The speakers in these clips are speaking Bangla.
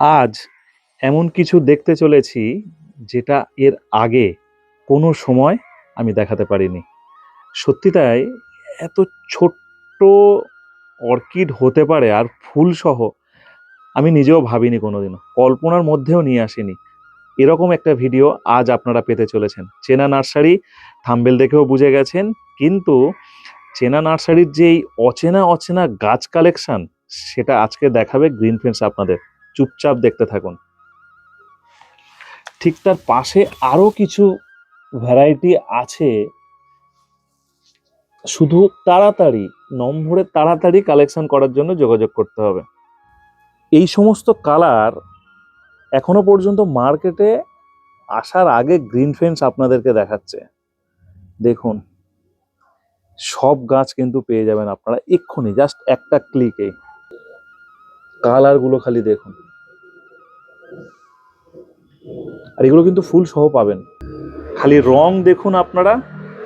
আজ এমন কিছু দেখতে চলেছি যেটা এর আগে কোনো সময় আমি দেখাতে পারিনি। সত্যি তাই, এত ছোট্ট অর্কিড হতে পারে আর ফুল সহ আমি নিজেও ভাবিনি কোনোদিনও, কল্পনার মধ্যেও নিয়ে আসিনি। এরকম একটা ভিডিও আজ আপনারা পেতে চলেছেন। চেনা নার্সারি থাম্বেল দেখেও বুঝে গেছেন, কিন্তু চেনা নার্সারির যেই অচেনা অচেনা গাছ কালেকশন, সেটা আজকে দেখাবে গ্রিন ফ্রেন্ডস আপনাদের। চুপচাপ দেখতে থাকুন। ঠিক তার পাশে আরও কিছু ভ্যারাইটি আছে। শুধু তাড়াতাড়ি, নম্বরে তাড়াতাড়ি কালেকশন করার জন্য যোগাযোগ করতে হবে। এই সমস্ত কালার এখনও পর্যন্ত মার্কেটে আসার আগে গ্রিন ফেন্স আপনাদেরকে দেখাচ্ছে। দেখুন, সব গাছ কিন্তু পেয়ে যাবেন আপনারা এক্ষুনি জাস্ট একটা ক্লিকে কালারগুলো খালি দেখুন। আর এগুলো কিন্তু ফুল সহ পাবেন। খালি রং দেখুন আপনারা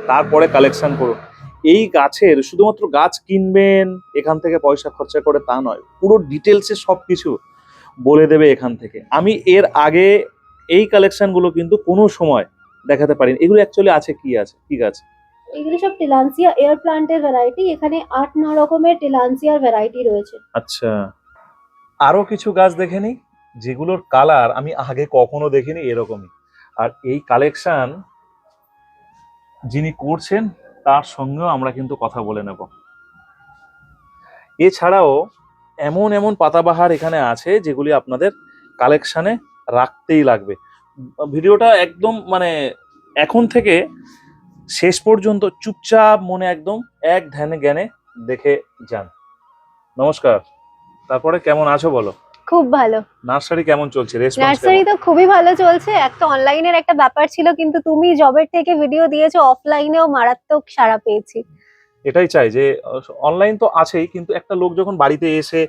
তারপরে কালেকশন করুন। এই গাছের শুধুমাত্র গাছ কিনবেন এখান থেকে পয়সা খরচা করে তা নয় পুরো ডিটেলসে সব কিছু বলে দেবে এখান থেকে। আমি এর আগে এই কালেকশনগুলো কিন্তু কোনো সময় দেখাতে পারিনি। এগুলো অ্যাকচুয়ালি আছে কি আছে? কি গাছ? এগুলো সব টিলান্সিয়া এয়ার প্লান্টের ভ্যারাইটি এখানে আট ন রকমের টিলান্সিয়ার ভ্যারাইটি রয়েছে। আচ্ছা। আরও কিছু গাছ দেখে নিই। যেগুলোর কালার আমি আগে কখনো দেখিনি এরকমই। আর এই কালেকশন যিনি করছেন, তার সঙ্গেও আমরা কিন্তু কথা বলে নেব। এছাড়াও এমন এমন পাতাবাহার এখানে আছে, যেগুলি আপনাদের কালেকশানে রাখতেই লাগবে। ভিডিওটা একদম মানে এখন থেকে শেষ পর্যন্ত চুপচাপ মনে একদম এক ধ্যানে জ্ঞানে দেখে যান। নমস্কার। তারপরে কেমন আছো বলো? খুব ভালো। নার্সারি কেমন চলছে? রেসপন্স নার্সারি তো খুবই ভালো চলছে। একটা অনলাইনের একটা ব্যাপার ছিল কিন্তু তুমি জবের থেকে ভিডিও দিয়েছ অফলাইনেও মারাত্মক সাড়া পেয়েছি। এটাই চাই যে অনলাইন তো আছেই কিন্তু একটা লোক যখন বাড়িতে এসে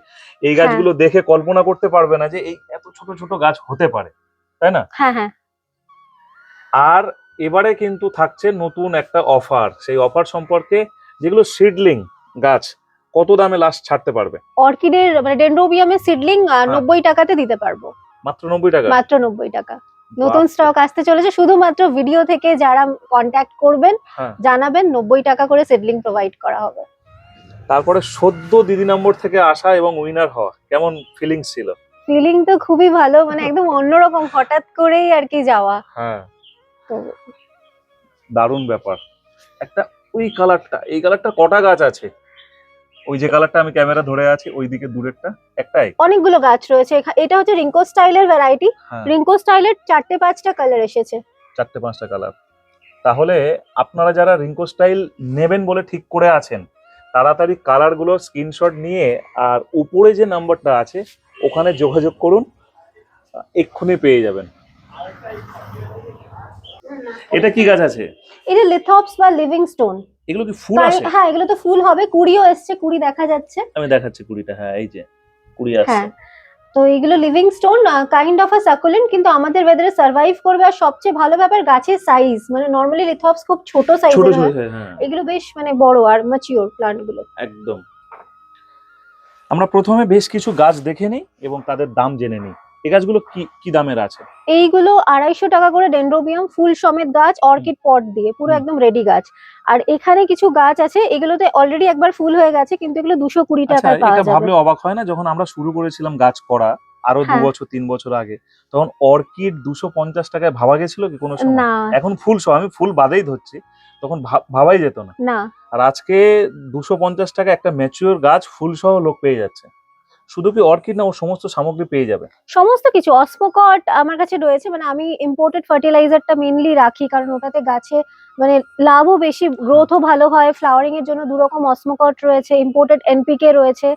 এই হ্যাঁ। গাছগুলো দেখে কল্পনা করতে পারবে না যে এই এত ছোট ছোট গাছ হতে পারে তাই না? হ্যাঁ হ্যাঁ। আর এবারে কিন্তু থাকছে নতুন একটা অফার সেই অফার সম্পর্কে যেগুলো সিডলিং গাছ কত দামে লাস্ট ছাড়তে পারবে? অর্কিডের মানে ডেন্ড্রোবিয়ামের সিডলিং হ্যাঁ। নব্বই টাকাতে দিতে পারব। মাত্র নব্বই টাকা? মাত্র নব্বই টাকা। নতুন স্টক আসতে চলেছে শুধুমাত্র ভিডিও থেকে যারা কন্ট্যাক্ট করবেন হ্যাঁ। জানাবেন নব্বই টাকা করে সিডলিং প্রোভাইড করা হবে। তারপরে সদ্য দিদি নম্বর থেকে আসা এবং উইনার হওয়া কেমন ফিলিংস ছিল? ফিলিং তো খুবই ভালো মানে একদম অন্যরকম হঠাৎ করেই আর কি যাওয়া। হ্যাঁ। দারুণ ব্যাপার। একটা ওই কালারটা এই কালারটা কটা গাছ আছে? ওই যে কালারটা আমি ক্যামেরা ধরে আছি ওইদিকে দূরেরটা একটাই। অনেকগুলো গাছ রয়েছে। এটা হচ্ছে রিঙ্কো স্টাইলের ভ্যারাইটি রিঙ্কো স্টাইলের চারটে পাঁচটা কালার এসেছে। চারটে পাঁচটা কালার তাহলে আপনারা যারা রিঙ্কো স্টাইল নেবেন বলে ঠিক করে আছেন তাড়াতাড়ি কালারগুলো স্ক্রিনশট নিয়ে আর উপরে যে নাম্বারটা আছে ওখানে যোগাযোগ করুন এক্ষুনি পেয়ে যাবেন। এটা কি গাছ আছে? এটা লিথপস বা লিভিং স্টোন এগুলো কি ফুল আছে হ্যাঁ এগুলো তো ফুল হবে কুড়িও এসছে কুড়ি দেখা যাচ্ছে। আমি দেখাচ্ছি কুড়িটা হ্যাঁ এই যে কুড়ি হ্যাঁ। তো এগুলো living stone kind of a succulent কিন্তু আমাদের ওয়েদারে সার্ভাইভ করবে। আর সবচেয়ে ভালো ব্যাপার গাছের সাইজ মানে নর্মালি লিথপস খুব ছোট সাইজের হয়। হ্যাঁ। এগুলো বেশ মানে বড় আর ম্যাচিওর প্লান্টগুলো একদম। আমরা প্রথমে বেশ কিছু গাছ দেখে নিই এবং তাদের দাম জেনে নিই। এই গাছগুলো কি কি দামের আছে? এইগুলো আড়াইশো টাকা করে ডেন্ড্রোবিয়াম ফুল সমেত গাছ অর্কিড পট দিয়ে পুরো একদম রেডি গাছ। আর এখানে কিছু গাছ আছে এগুলোতে অলরেডি একবার ফুল হয়ে গেছে কিন্তু এগুলো দুশো কুড়ি আচ্ছা টাকায় পাওয়া যাবে। ভাবলে অবাক হয় না? যখন আমরা শুরু করেছিলাম গাছ করা আরও দু হ্যাঁ। বছর তিন বছর আগে তখন অর্কিড দুশো পঞ্চাশ টাকায় ভাবা গেছিল কি কোনো সময়? এখন ফুল সহ আমি ফুল বাদেই ধরছি তখন ভাব- ভাবাই যেত না। না। আর আজকে দুশো পঞ্চাশ টাকা একটা ম্যাচিওর গাছ ফুল সহ লোক পেয়ে যাচ্ছে। শুধু কি অর্কিড না ও সমস্ত সামগ্রী পেয়ে যাবে? সমস্ত কিছু অসমোকট আমার কাছে রয়েছে মানে আমি ইম্পোর্টেড ফার্টিলাইজারটা মেনলি রাখি, কারণ ওটাতে গাছে মানে লাভও বেশি গ্রোথও ভালো হয় ফ্লাওয়ারিং এর জন্য দু রকম অসমোকট রয়েছে ইম্পোর্টেড এনপিকে রয়েছে।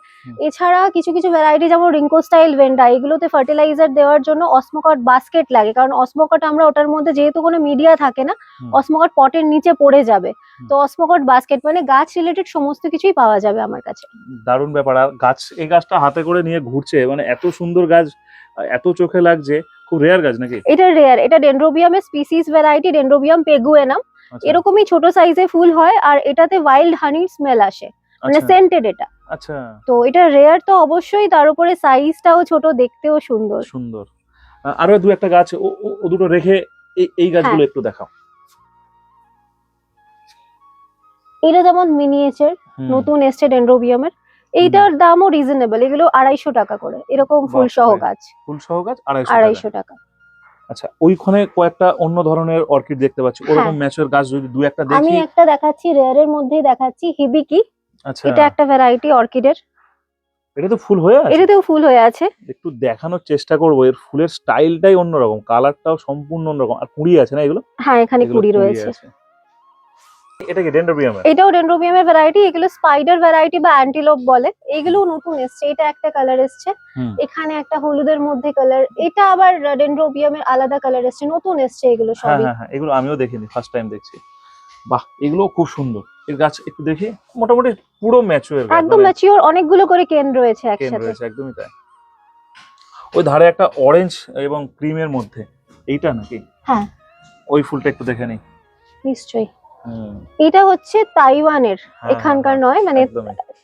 এছাড়া কিছু কিছু ভ্যারাইটি যেমন রিঙ্কো স্টাইল ভেন্ডা এগুলোতে ফার্টিলাইজার দেওয়ার জন্য অসমোকট বাস্কেট লাগে কারণ অসমোকট আমরা ওটার মধ্যে যেহেতু কোনো মিডিয়া থাকে না। অসমোকট পটের নিচে পড়ে যাবে। তো অসমোকট বাস্কেট মানে গাছ রিলেটেড সমস্ত কিছুই পাওয়া যাবে আমার কাছে। দারুণ ব্যাপার আর গাছ এই গাছটা হাতে করে নিয়ে ঘুরছে মানে এত সুন্দর গাছ এত চোখে লাগছে খুব রেয়ার গাছ নাকি? এটা রেয়ার এটা ডেন্ড্রোবিয়ামের স্পিসিস ভ্যারাইটি ডেন্ড্রোবিয়াম পেগুয়েনাম এরকমই ছোট সাইজে ফুল হয় আর এটাতে ওয়াইল্ড হানির স্মেল আসে। মানে আচ্ছা। সেন্টেড এটা। আচ্ছা। তো এটা রেয়ার তো অবশ্যই তার উপরে সাইজটাও ছোট দেখতেও সুন্দর। সুন্দর। আরও দু একটা গাছ ও দুটো রেখে এই এই গাছগুলো হ্যাঁ। একটু দেখাও। এটা যেমন মিনিয়েচার নতুন এসছে ডেন্ড্রোবিয়ামের এইটার দামও রিজনেবল এগুলো আড়াইশো টাকা করে। এরকম ফুল সহ গাছ। ফুল সহ গাছ আড়াইশো টাকা। আচ্ছা ওইখানে কয়েকটা অন্য ধরনের অর্কিড দেখতে পাচ্ছি। ওরকম হ্যাঁ। ম্যাচের গাছ যদি দু একটা আমি একটা দেখাচ্ছি রেয়ারের মধ্যেই দেখাচ্ছি হিবিকি। আচ্ছা। এটা একটা ভ্যারাইটি অর্কিডের। এটা তো ফুল হয়ে আছে? এটাতেও ফুল হয়ে আছে। একটু দেখানোর চেষ্টা করব এর ফুলের স্টাইলটাই অন্যরকম কালারটাও সম্পূর্ণ অন্যরকম। আর কুড়ি আছে না এগুলো? হ্যাঁ এখানে কুড়ি রয়েছে। এটা কি ডেন্ড্রোবিয়ামের এটাও ডেন্ড্রোবিয়ামের ভ্যারাইটি এগুলো স্পাইডার ভ্যারাইটি বা অ্যান্টিলোপ বলে। এগুলো নতুন এসছে এটা একটা কালার এসছে। এখানে একটা হলুদের মধ্যে কালার এটা আবার ডেন্ড্রোবিয়ামের আলাদা কালার এসছে নতুন এসছে এগুলো হ্যাঁ সবই। হ্যাঁ হ্যাঁ এগুলো আমিও দেখিনি ফার্স্ট টাইম দেখছি। বাহ এগুলো খুব সুন্দর। এর গাছ একটু দেখি মোটামুটি পুরো ম্যাচুয়ার একদম ম্যাচিওর অনেকগুলো করে কেন রয়েছে কেন রয়েছে একদমই তাই। ওই ধারে একটা অরেঞ্জ এবং ক্রিমের মধ্যে এইটা নাকি? হ্যাঁ। ওই ফুলটা একটু দেখে নিই নিশ্চয়ই। এটা হচ্ছে তাইওয়ানের হ্যাঁ, এখানকার হ্যাঁ, নয় মানে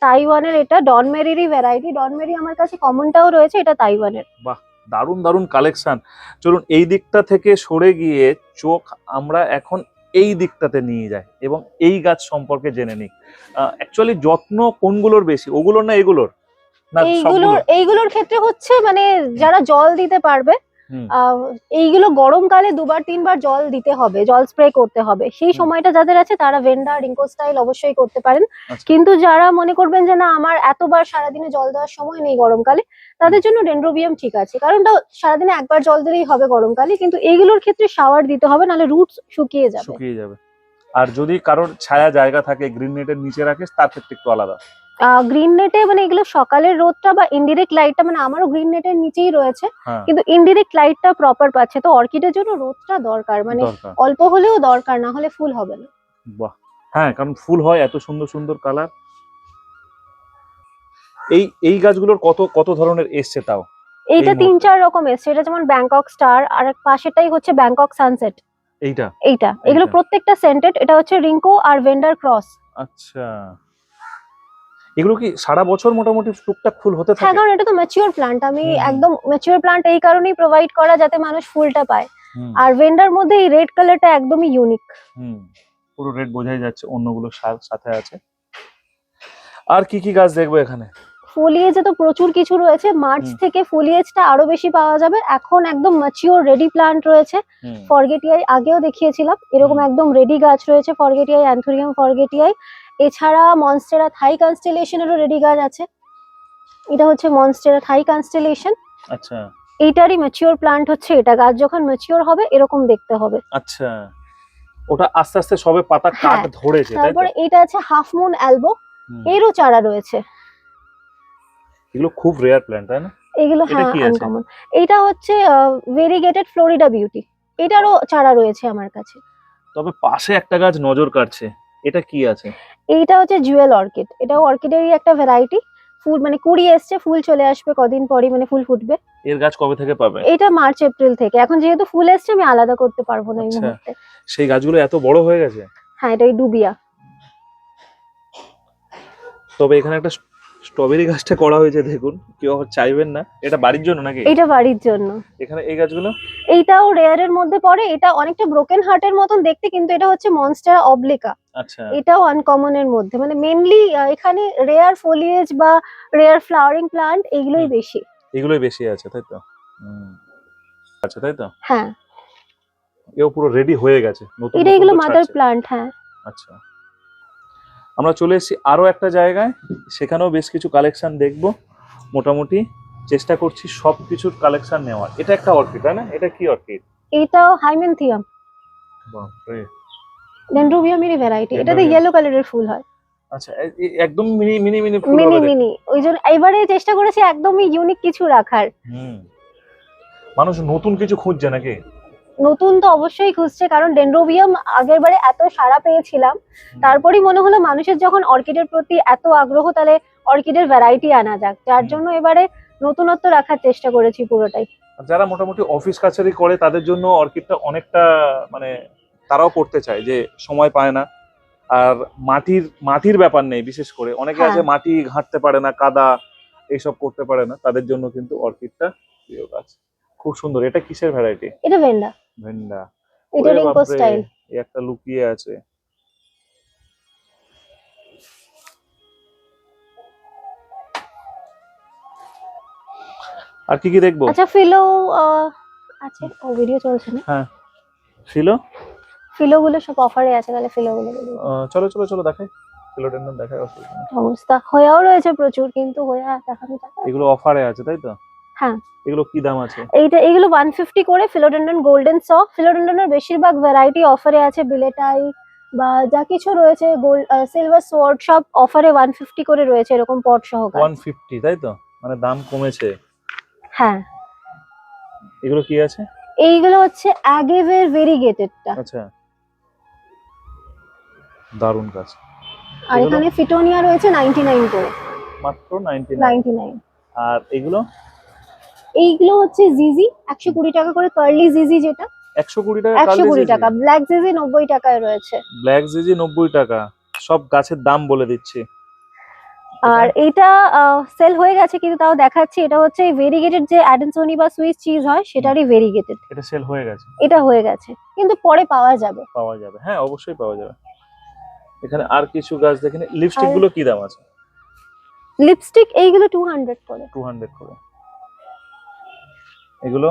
তাইওয়ানের এটা ডন ডনমেরিরই ভ্যারাইটি ডনমেরি আমার কাছে কমনটাও রয়েছে এটা তাইওয়ানের। দারুণ দারুণ কালেকশন চলুন এই দিকটা থেকে সরে গিয়ে চোখ আমরা এখন এই দিকটাতে নিয়ে যাই এবং এই গাছ সম্পর্কে জেনে নিই। অ্যাকচুয়ালি যত্ন কোনগুলোর বেশি? ওগুলোর না এগুলোর? না এইগুলোর এইগুলোর ক্ষেত্রে হচ্ছে মানে যারা জল দিতে পারবে এইগুলো গরমকালে দুবার তিনবার জল দিতে হবে জল স্প্রে করতে হবে। সেই সময়টা যাদের আছে তারা ভেন্ডা রিঙ্কো স্টাইল অবশ্যই করতে পারেন। আচ্ছা। কিন্তু যারা মনে করবেন যে না আমার এতবার সারাদিনে জল দেওয়ার সময় নেই গরমকালে তাদের জন্য ডেন্ড্রোবিয়াম ঠিক আছে। কারণ সারাদিনে একবার জল দিলেই হবে গরমকালে কিন্তু এইগুলোর ক্ষেত্রে শাওয়ার দিতে হবে নাহলে রুটস শুকিয়ে যাবে। শুকিয়ে যাবে। আর যদি কারোর ছায়া জায়গা থাকে গ্রিন নেটের নিচে রাখিস তার ক্ষেত্রে একটু আলাদা। গ্রিন নেটে মানে এগুলো সকালের রোদটা বা ইনডিরেক্ট লাইটটা মানে আমারও গ্রিন নেটের নিচেই রয়েছে। হ্যাঁ। কিন্তু ইনডিরেক্ট লাইটটা প্রপার পাচ্ছে। তো অর্কিডের জন্য রোদটা দরকার। মানে অল্প হলেও দরকার না হলে ফুল হবে না। বাহ। হ্যাঁ কারণ ফুল হয় এত সুন্দর সুন্দর কালার এই এই গাছগুলোর কত কত ধরনের এসছে তাও? এইটা তিন চার রকম এসছে। এটা যেমন ব্যাংকক স্টার আর এক পাশেরটাই হচ্ছে ব্যাংকক সানসেট এইটা? এইটা। এগুলো প্রত্যেকটা সেন্টেড এটা হচ্ছে রিঙ্কো আর ভেন্ডার ক্রস আচ্ছা। এগুলো কি সারা বছর মোটামুটি টুকটাক ফুল হতে হ্যাঁ থাকে? কারণ এটা তো ম্যাচিওর প্লান্ট আমি একদম ম্যাচিওর প্লান্ট এই কারণেই প্রোভাইড করা যাতে মানুষ ফুলটা পায়। আর ভেন্ডার মধ্যে এই রেড কালারটা একদমই ইউনিক হুম। পুরো রেড বোঝাই যাচ্ছে অন্যগুলো সাথে আছে। আর কি কি গাছ দেখব এখানে? ফোলিয়েজে তো প্রচুর কিছু রয়েছে। মার্চ থেকে ফোলিয়েজটা আরও বেশি পাওয়া যাবে। এখন একদম ম্যাচিওর রেডি প্লান্ট রয়েছে। ফরগেটিয়াই আগেও দেখিয়েছিলাম। এরকম একদম রেডি গাছ রয়েছে। ফরগেটিয়াই অ্যান্থোরিয়াম ফরগেটিয়াই এছাড়া মনস্টেরা থাই কনস্টেলেশনেরও রেডি গাছ আছে। এটা হচ্ছে মনস্টেরা থাই কনস্টেলেশন আচ্ছা। এইটারই ম্যাচিওর প্লান্ট হচ্ছে এটা গাছ। যখন ম্যাচিওর হবে এরকম দেখতে হবে। আচ্ছা। ওটা আস্তে আস্তে সবে পাতা কাট হ্যাঁ, ধরেছে তাই তারপরে এটা আছে হাফ মুন অ্যালবো এরও চারা রয়েছে। এগুলো খুব রেয়ার প্ল্যান্ট তাই না? এগুলো হ্যাঁ আনকমন এইটা হচ্ছে ভেরিগেটেড ফ্লোরিডা বিউটি এটারও চারা রয়েছে আমার কাছে। তবে পাশে একটা গাছ নজর কাটছে এটা কি আছে? এইটা হচ্ছে জুয়েল অর্কিড। এটা অর্কিডেরই একটা ভ্যারাইটি ফুল মানে কুড়ি এসছে ফুল চলে আসবে কদিন পরই মানে ফুল ফুটবে। এর গাছ কবে থেকে পাবে? এটা মার্চ এপ্রিল থেকে। এখন যেহেতু ফুল এসছে আমি আলাদা করতে পারব না এই আচ্ছা। মুহূর্তে। সেই গাছগুলো এত বড় হয়ে গেছে? হ্যাঁ এটা ওই ডুবিয়া। তবে এখানে একটা স্ট্রবেরি গাছটা করা হয়েছে দেখুন। কেউ আবার চাইবেন না। এটা বাড়ির জন্য নাকি? এটা বাড়ির জন্য। এখানে এই গাছগুলো? এইটাও রেয়ারের মধ্যে পড়ে। এটা অনেকটা ব্রোকেন হার্টের মতন দেখতে কিন্তু এটা হচ্ছে মনস্টার অবলিকা আচ্ছা। এটাও আনকমনের মধ্যে। মানে মেনলি এখানে রেয়ার ফোলিয়েজ বা রেয়ার ফ্লাওয়ারিং প্লান্ট এগুলোই বেশি। এগুলোই বেশি আছে তাই তো? আচ্ছা তাই তো? হ্যাঁ। এও পুরো রেডি হয়ে গেছে নতুন এটা এগুলো মাদার। প্লান্ট হ্যাঁ। আচ্ছা। আমরা চলে এসেছি আরও একটা জায়গায়। সেখানেও বেশ কিছু কালেকশন দেখব। মোটামুটি চেষ্টা করছি সব কিছুর কালেকশন নেওয়ার। এটা একটা অর্কিড তাই না? এটা কি অর্কিড এটাও হাইমেনথিয়াম বাপরে। ডেন্ড্রোবিয়ামেরই ভ্যারাইটি এটাতে। ইয়েলো কালারের ফুল হয়। আচ্ছা একদম মিনি মিনি মিনি ফুল মিনি মিনি ওই জন্য এবারে চেষ্টা করেছি একদমই ইউনিক কিছু রাখার। হুম। মানুষ নতুন কিছু খুঁজছে নাকি? নতুন তো অবশ্যই খুঁজছে কারণ ডেন্ড্রোবিয়াম আগের বারে এত সাড়া পেয়েছিলাম। তারপরেই মনে হলো মানুষের যখন অর্কিডের প্রতি এত আগ্রহ তাহলে অর্কিডের ভ্যারাইটি আনা যাক। যার জন্য এবারে নতুনত্ব রাখার চেষ্টা করেছি পুরোটাই। যারা মোটামুটি অফিস কাছারি করে তাদের জন্য অর্কিডটা অনেকটা মানে তারাও করতে চায় যে সময় পায় না। আর মাটির মাটির ব্যাপার নেই বিশেষ করে। অনেকে হ্যাঁ। আছে মাটি ঘাঁটতে পারে না কাদা এইসব করতে পারে না। তাদের জন্য কিন্তু অর্কিডটা প্রিয় গাছ। খুব সুন্দর। এটা কিসের ভ্যারাইটি এটা ভেন্ডা। ভেন্ডা। এটা রিঙ্কো স্টাইল এই একটা লুকিয়ে আছে। আর কি কি দেখব? আচ্ছা ফিলো আছে। ও ভিডিও চলছে না? হ্যাঁ। ফিলো? ফিলো গুলো সব অফারে আছে তাহলে ফিলো গুলো চলো চলো চলো দেখাই। ফিলোডেন্ডন দেখাই অসুবিধা নেই। অবস্থা। হয়েও রয়েছে প্রচুর কিন্তু হয়ে দেখানো এগুলো অফারে আছে তাই তো? হ্যাঁ। এগুলো কি দাম আছে? এইটা এগুলো ওয়ান ফিফটি করে ফিলোডেন্ডন গোল্ডেন স ফিলোডেন্ডনের বেশিরভাগ ভ্যারাইটি অফারে আছে বিলেটাই বা যা কিছু রয়েছে গোল্ড সিলভার সোয়ার্ড সব অফারে ওয়ান ফিফটি করে রয়েছে এরকম পট সহ গাছ। ওয়ান ফিফটি তাই তো? মানে দাম কমেছে। হ্যাঁ। এগুলো কি আছে? এইগুলো হচ্ছে অ্যাগেভের ভেরিগেটেডটা আচ্ছা। দারুণ গাছ আর? এখানে ফিটোনিয়া রয়েছে নাইনটি নাইন করে। মাত্র নাইনটি নাইনটি নাইন আর এগুলো? এইগুলো হচ্ছে জিজি একশো কুড়ি টাকা করে কার্লি জিজি যেটা। একশো কুড়ি টাকা একশো কুড়ি টাকা। ব্ল্যাক জিজি নব্বই টাকায় রয়েছে। ব্ল্যাক জিজি নব্বই টাকা। সব গাছের দাম বলে দিচ্ছি। আর এটা সেল হয়ে গেছে কিন্তু তাও দেখাচ্ছি। এটা হচ্ছে ভেরিগেটেড যে অ্যাডেনসনি বা সুইস চিজ হয় সেটারই ভেরিগেটেড এটা সেল হয়ে গেছে। এটা হয়ে গেছে। কিন্তু পরে পাওয়া যাবে। পাওয়া যাবে। হ্যাঁ অবশ্যই পাওয়া যাবে। এখানে আর কিছু গাছ দেখেন লিপস্টিকগুলো কি দাম আছে? লিপস্টিক এইগুলো টু হান্ড্রেড করে। টু হান্ড্রেড করে। এগুলো?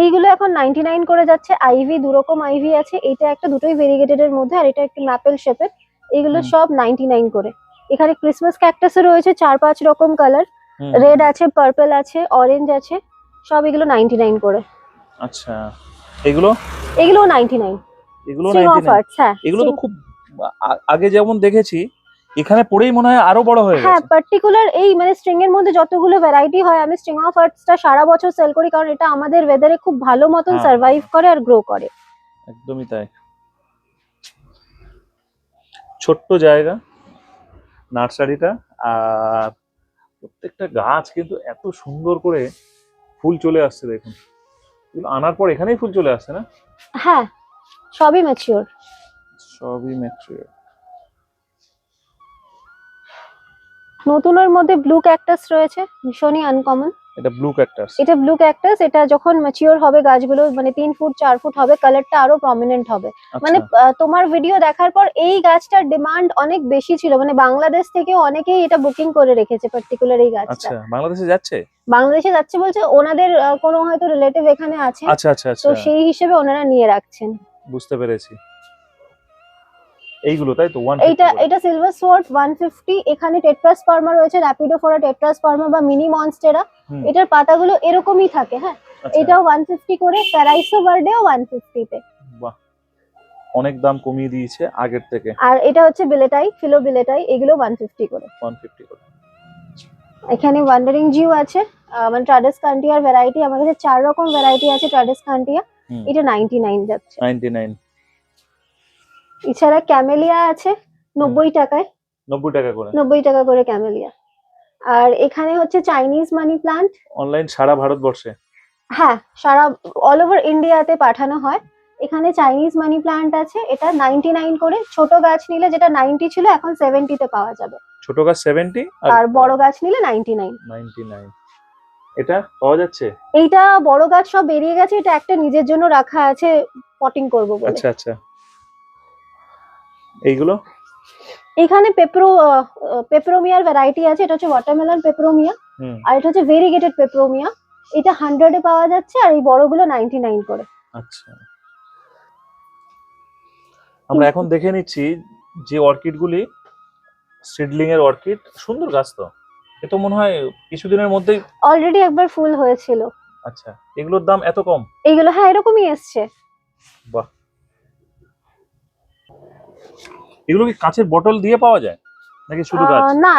এইগুলো এখন নাইনটি নাইন করে যাচ্ছে। আইভি দু রকম আইভি আছে। এটা একটা দুটোই ভেরিগেটেড এর মধ্যে আর এটা একটু ম্যাপেল শেপের এগুলো সব নাইনটি নাইন করে। এখানে ক্রিসমাস ক্যাকটাসও রয়েছে চার পাঁচ রকম কালার রেড আছে পার্পল আছে অরেঞ্জ আছে সব এগুলো নাইনটি নাইন করে। আচ্ছা। এগুলো? এগুলো নাইনটি নাইন এগুলো 99 হ্যাঁ এগুলো তো খুব আগে যেমন দেখেছি এখানে পড়েই মনে হয় আরও বড় হয়ে হ্যাঁ পার্টিকুলার এই মানে স্ট্রিং এর মধ্যে যতগুলো ভ্যারাইটি হয় আমি স্ট্রিং অফ আর্টসটা সারা বছর সেল করি কারণ এটা আমাদের ওয়েদারে খুব ভালো মতন সারভাইভ করে আর গ্রো করে। একদমই তাই। ছোট্ট জায়গা নার্সারিটা আর প্রত্যেকটা গাছ কিন্তু এত সুন্দর করে ফুল চলে আসছে দেখুন। আনার পর এখানেই ফুল চলে আসছে না? হ্যাঁ সবই ম্যাচিওর সবই ম্যাচিওর নতুনের মধ্যে ব্লু ক্যাকটাস রয়েছে ভীষণই আনকমন এটা ব্লু ক্যাকটাস এটা ব্লু ক্যাকটাস এটা যখন ম্যাচিওর হবে গাছগুলো মানে তিন ফুট চার ফুট হবে কালারটা আরও প্রমিনেন্ট হবে। মানে আহ, তোমার ভিডিও দেখার পর এই গাছটার ডিমান্ড অনেক বেশি ছিল। মানে বাংলাদেশ থেকে অনেকেই এটা বুকিং করে রেখেছে পার্টিকুলার এই গাছটা। আচ্ছা বাংলাদেশে যাচ্ছে? বাংলাদেশে যাচ্ছে বলছে ওনাদের কোনো হয়তো রিলেটিভ এখানে আছে। আচ্ছা আচ্ছা তো আচ্ছা সেই হিসেবে ওনারা নিয়ে রাখছেন। বুঝতে পেরেছি। এইগুলো তাই তো? এইটা এটা সিলভার ওয়ান ফিফটি এখানে টেট্রাসপার্মা রয়েছে র্যাপিডোফোরা টেট্রাসপার্মা বা মিনি মনস্টেরা এটার পাতাগুলো এরকমই থাকে হ্যাঁ? এটাও ওয়ান ফিফটি করে প্যারাইসো বার্ডেও ওয়ান ফিফটিতে বাহ। অনেক দাম কমিয়ে দিয়েছে আগের থেকে। আর এটা হচ্ছে বিলেটাই ফিলো বিলেটাই এগুলো ওয়ান ফিফটি করে। ওয়ান ফিফটি করে। এখানে ওয়ান্ডারিং জিও আছে মানে ট্রাডেস কান্টিয়ার ভ্যারাইটি আমার কাছে চার রকম ভ্যারাইটি আছে ট্রাডেস কান্টিয়া এটা নাইনটি নাইন যাচ্ছে। নাইনটি নাইন এছাড়া ক্যামেলিয়া আছে নব্বই টাকায়। নব্বই টাকা করে। নব্বই টাকা করে ক্যামেলিয়া। আর এখানে হচ্ছে চাইনিজ মানি প্লান্ট। অনলাইন সারা ভারতবর্ষে। হ্যাঁ সারা অল ওভার ইন্ডিয়াতে পাঠানো হয়। এখানে চাইনিজ মানি প্লান্ট আছে এটা নাইনটি নাইন করে। ছোট গাছ নিলে যেটা নাইনটি ছিল এখন সেভেন্টিতে পাওয়া যাবে। ছোট গাছ সেভেন্টি আর বড় গাছ নিলে নাইনটি নাইন নাইনটি নাইন এটা পাওয়া যাচ্ছে? এইটা বড় গাছ সব বেরিয়ে গেছে এটা একটা নিজের জন্য রাখা আছে পটিং করব বলে। আচ্ছা আচ্ছা। এইগুলো? এখানে পেপ্রো পেপ্রোমিয়ার ভ্যারাইটি আছে। এটা হচ্ছে ওয়াটারমেলন পেপ্রোমিয়া আর এটা হচ্ছে ভেরিগেটেড পেপ্রোমিয়া এটা হান্ড্রেডে পাওয়া যাচ্ছে আর এই বড়গুলো নাইনটি নাইন করে। আচ্ছা। আমরা এখন দেখে নিচ্ছি যে অর্কিড গুলি সিডলিং এর অর্কিড। সুন্দর গাছ তো। এ তো মনে হয় কিছুদিনের মধ্যেই অলরেডি একবার ফুল হয়েছিল। আচ্ছা। এগুলোর দাম এত কম? এইগুলো হ্যাঁ এরকমই এসছে। বাহ। এগুলো কি কাঁচের বটল দিয়ে পাওয়া যায়? নাকি শুধু গাছ না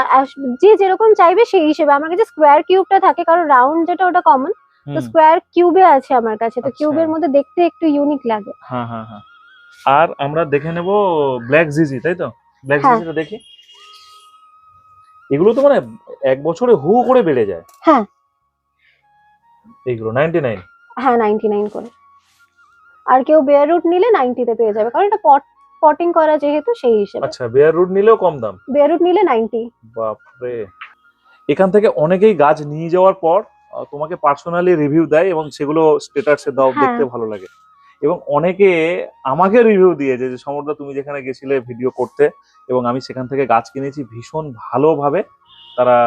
যে যেরকম চাইবে সেই হিসেবে। আমার কাছে স্কোয়ার কিউবটা থাকে কারণ রাউন্ড যেটা ওটা কমন তো স্কোয়ার কিউবে আছে আমার কাছে। তো আচ্ছা। কিউবের মধ্যে দেখতে একটু ইউনিক লাগে। হ্যাঁ হ্যাঁ হ্যাঁ। আর আমরা দেখে নেব ব্ল্যাক জিজি তাই তো? ব্ল্যাক। জিজিটা দেখি। এগুলো তো মানে এক বছরে হু করে বেড়ে যায়। হ্যাঁ। এইগুলো হ্যাঁ করে। আর কেউ বেয়ার রুট নিলে নাইনটিতে পেয়ে যাবে। কারণ এটা পট পটিং করা যেহেতু সেই হিসেবে। আচ্ছা বেয়ার রুট নিলেও কম দাম? বেয়ারুট নিলে নাইনটি বাপরে। এখান থেকে অনেকেই গাছ নিয়ে যাওয়ার পর তোমাকে পার্সোনালি রিভিউ দেয় এবং সেগুলো স্টেটাসে দাও হ্যাঁ। দেখতে ভালো লাগে। এবং অনেকে আমাকে রিভিউ দিয়েছে যে সমর্দা তুমি যেখানে গেছিলে ভিডিও করতে এবং আমি সেখান থেকে গাছ কিনেছি ভীষণ ভালোভাবে তারা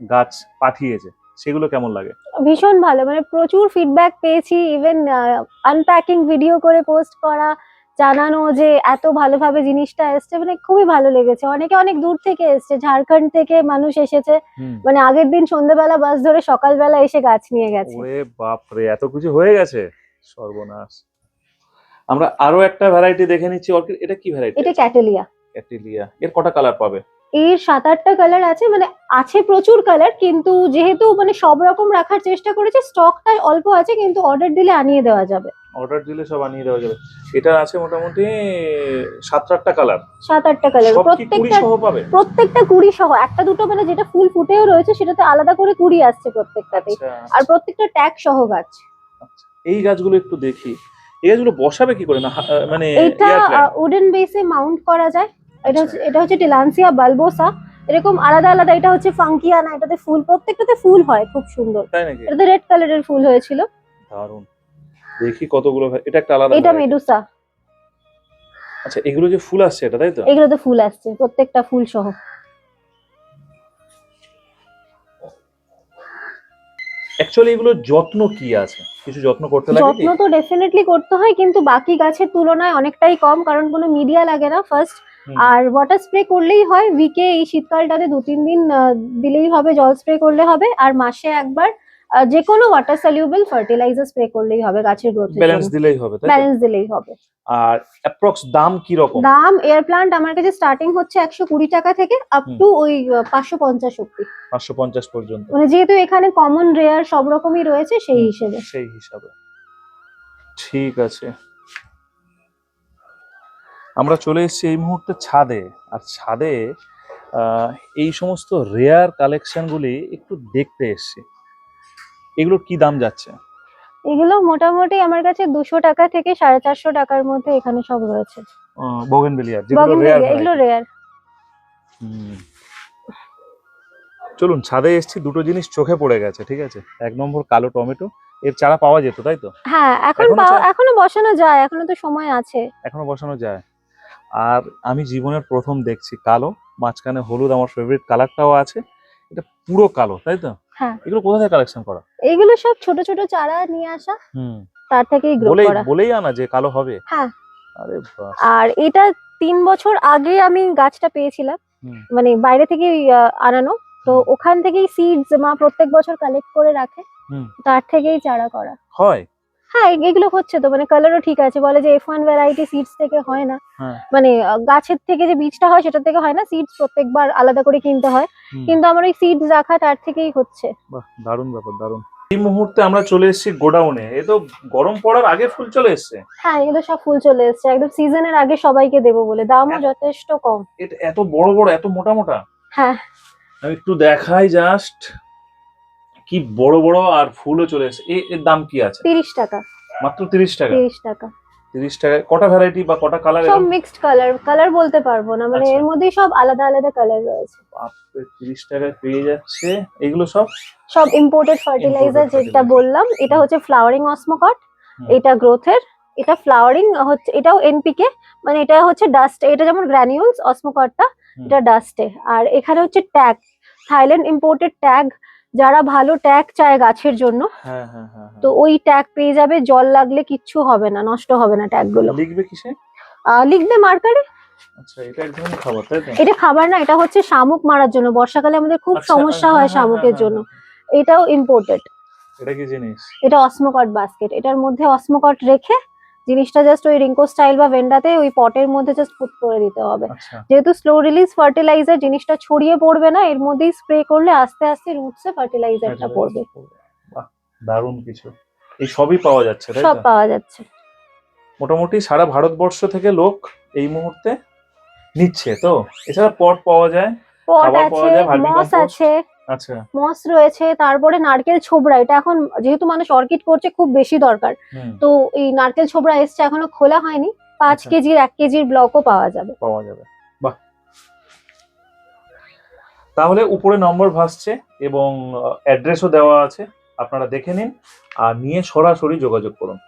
গাছ পাঠিয়েছে। সেগুলো কেমন লাগে? ভীষণ ভালো মানে প্রচুর ফিডব্যাক পেয়েছি ইভেন আনপ্যাকিং ভিডিও করে পোস্ট করা জানানো যে এত ভালোভাবে জিনিসটা এসছে মানে খুবই ভালো লেগেছে। অনেকে অনেক দূর থেকে এসছে ঝাড়খণ্ড থেকে মানুষ এসেছে। মানে আগের দিন সন্ধ্যেবেলা বাস ধরে সকালবেলা এসে গাছ নিয়ে গেছে। বাপরে এত কিছু হয়ে গেছে? সর্বনাশ। আমরা আরও একটা ভ্যারাইটি দেখে নিচ্ছি অর্কিড এটা কি ভ্যারাইটি এটা ক্যাটেলিয়া। ক্যাটিলিয়া। এর কটা কালার পাবে? এর সাত আটটা কালার আছে মানে আছে প্রচুর কালার কিন্তু যেহেতু মানে সব রকম রাখার চেষ্টা করেছে স্টকটা অল্প আছে কিন্তু অর্ডার দিলে আনিয়ে দেওয়া যাবে। অর্ডার দিলে সব আনিয়ে দেওয়া যাবে। এটা আছে মোটামুটি সাত আটটা কালার সাত আটটা কালার প্রত্যেকটা সহ পাবে। প্রত্যেকটা কুড়ি সহ একটা দুটো মানে যেটা ফুল ফুটেও রয়েছে সেটাতে আলাদা করে কুড়ি আসছে প্রত্যেকটাতেই। আচ্ছা, আর প্রত্যেকটা ট্যাগ সহ গাছ। আচ্ছা। এই গাছগুলো একটু দেখি। এই গাছগুলো বসাবে কি করে? না মানে এটা উডেন বেসে মাউন্ট করা যায়। এটা আচ্ছা। হচ্ছে এটা হচ্ছে টিলান্সিয়া বালবোসা এরকম আলাদা আলাদা এটা হচ্ছে ফাঙ্কিয়ানা এটাতে ফুল প্রত্যেকটাতে ফুল হয় খুব সুন্দর। এটাতে রেড কালারের ফুল হয়েছিল। দারুণ দেখি কতগুলো এটা একটা আলাদা এটা মেডুসা আচ্ছা এগুলো যে ফুল আসছে এটা তাই তো? এগুলোতে ফুল আসছে প্রত্যেকটা ফুল সহ। অ্যাকচুয়ালি এগুলো যত্ন কি আছে? কিছু যত্ন করতে লাগে যত্ন তো ডেফিনেটলি করতে হয় কিন্তু বাকি গাছের তুলনায় অনেকটাই কম কারণ কোনো মিডিয়া লাগে না ফার্স্ট আর ওয়াটার স্প্রে করলেই হয় উইকে এই শীতকালটাতে দু তিন দিন দিলেই হবে জল স্প্রে করলে হবে আর মাসে একবার যে কোনো ওয়াটার সলিউবল ফার্টিলাইজার স্প্রে করলেই হবে গাছের গ্রোথ ব্যালেন্স দিলেই হবে ব্যালেন্স দিলেই হবে। আর অ্যাপ্রক্স দাম কি রকম? দাম এয়ার প্লান্ট আমার কাছে স্টার্টিং হচ্ছে একশো কুড়ি টাকা থেকে আপ টু ওই পাঁচশো পঞ্চাশ অব্দি। পাঁচশো পঞ্চাশ পর্যন্ত। মানে যেহেতু এখানে কমন রেয়ার সব রকমই রয়েছে সেই হিসেবে। সেই হিসাবে। ঠিক আছে। আমরা চলে এসেছি এই মুহূর্তে ছাদে। আর ছাদে এই সমস্ত রেয়ার কালেকশনগুলি একটু দেখতে এসেছি। এগুলোর কি দাম যাচ্ছে? এগুলো মোটামুটি আমার কাছে দুশো টাকা থেকে সাড়ে চারশো টাকার মধ্যে এখানে সব রয়েছে। যেগুলো রেয়ার এগুলো রেয়ার চলুন ছাদে এসেছি দুটো জিনিস চোখে পড়ে গেছে ঠিক আছে? এক নম্বর কালো টমেটো এর চারা পাওয়া যেত তাই তো? হ্যাঁ এখন এখনও বসানো যায় এখনও তো সময় আছে। এখনও বসানো যায়। আর আমি জীবনের প্রথম দেখছি কালো মাঝখানে হলুদ আমার ফেভারিট কালারটাও আছে। এটা পুরো কালো তাই তো? হ্যাঁ। এগুলো কোথা থেকে কালেকশন করা? এগুলো সব ছোট ছোট চারা নিয়ে আসা। হুম। তার থেকেই গ্রো করা। বলেই আনা যে কালো হবে। হ্যাঁ। আরে আর এটা তিন বছর আগে আমি গাছটা পেয়েছিলাম। মানে বাইরে থেকে আনানো। তো ওখান থেকেই সিডস মা প্রত্যেক বছর কালেক্ট করে রাখে। হুম। তার থেকেই চারা করা। হয়? হ্যাঁ এগুলো হচ্ছে তো মানে কালারও ঠিক আছে বলে যে এফ ওয়ান ভ্যারাইটি সিডস থেকে হয় না। হ্যাঁ। মানে গাছের থেকে যে বীজটা হয় সেটা থেকে হয় না সিডস প্রত্যেকবার আলাদা করে কিনতে হয়। কিন্তু আমার ওই সিডস রাখা তার থেকেই হচ্ছে। দারুণ ব্যাপার দারুণ। এই মুহূর্তে আমরা চলে এসেছি গোডাউনে। এ তো গরম পড়ার আগে ফুল চলে এসেছে। হ্যাঁ এগুলো সব ফুল চলে এসছে। একদম সিজনের আগে সবাইকে দেবো বলে। দামও। যথেষ্ট কম। এটা এত বড় বড় এত মোটা মোটা? হ্যাঁ। আমি একটু দেখাই জাস্ট কি বড় বড় আর ফুলও চলে এসেছে এর দাম কি আছে? তিরিশ টাকা। মাত্র তিরিশ টাকা? তিরিশ টাকা। তিরিশ টাকা। কটা ভ্যারাইটি বা কটা কালার সব মিক্সড কালার কালার বলতে পারব না মানে আচ্ছা। এর মধ্যেই সব আলাদা আলাদা কালার রয়েছে। তিরিশ টাকায় পেয়ে যাচ্ছে। এগুলো সব? সব ইম্পোর্টেড ফার্টিলাইজার যেটা বললাম এটা হচ্ছে ফ্লাওয়ারিং অসমোকট। এটা গ্রোথের এটা ফ্লাওয়ারিং হচ্ছে এটাও এনপিকে মানে এটা হচ্ছে ডাস্ট এটা যেমন গ্র্যানিউলস অসমোকটটা। এটা ডাস্টে আর এখানে হচ্ছে ট্যাগ থাইল্যান্ড ইম্পোর্টেড ট্যাগ যারা ভালো ট্যাগ চায় গাছের জন্য হ্যাঁ হ্যাঁ হ্যাঁ। তো ওই ট্যাগ পেয়ে যাবে জল লাগলে কিচ্ছু হবে না নষ্ট হবে না ট্যাগগুলো লিখবে কিসে? লিখবে মার্কারে। আচ্ছা এটা খাবার না এটা হচ্ছে শামুক মারার জন্য। বর্ষাকালে আমাদের খুব আচ্ছা, সমস্যা হ্যাঁ, শামুকের জন্য। এটাও ইম্পোর্টেড। এটা কি জিনিস? এটা অসমোকট বাস্কেট এটার মধ্যে অসমোকট রেখে জিনিসটা জাস্ট ওই রিঙ্কো স্টাইল বা ভেন্ডাতে ওই পটের মধ্যে জাস্ট পুট করে দিতে হবে। আচ্ছা। যেহেতু স্লো রিলিজ ফার্টিলাইজার জিনিসটা ছড়িয়ে পড়বে না এর মধ্যেই স্প্রে করলে আস্তে আস্তে রুটসে ফার্টিলাইজারটা পড়বে। দারুণ কিছু। এই সবই পাওয়া যাচ্ছে তাই সব পাওয়া যাচ্ছে। মোটামুটি সারা ভারতবর্ষ থেকে লোক এই মুহূর্তে নিচ্ছে তো? এছাড়া পট পাওয়া যায় পট আছে মস আছে। আচ্ছা। মস রয়েছে তারপরে নারকেল ছোবড়া এটা এখন যেহেতু মানুষ অর্কিড করছে খুব বেশি দরকার। তো এই নারকেল ছোবড়া এসছে এখনও খোলা হয়নি। পাঁচ আচ্ছা। কেজির এক কেজির ব্লকও পাওয়া যাবে। পাওয়া যাবে। বাহ। তাহলে উপরে নম্বর ভাসছে এবং অ্যাড্রেসও দেওয়া আছে। আপনারা দেখে নিন আর নিয়ে সরাসরি যোগাযোগ করুন।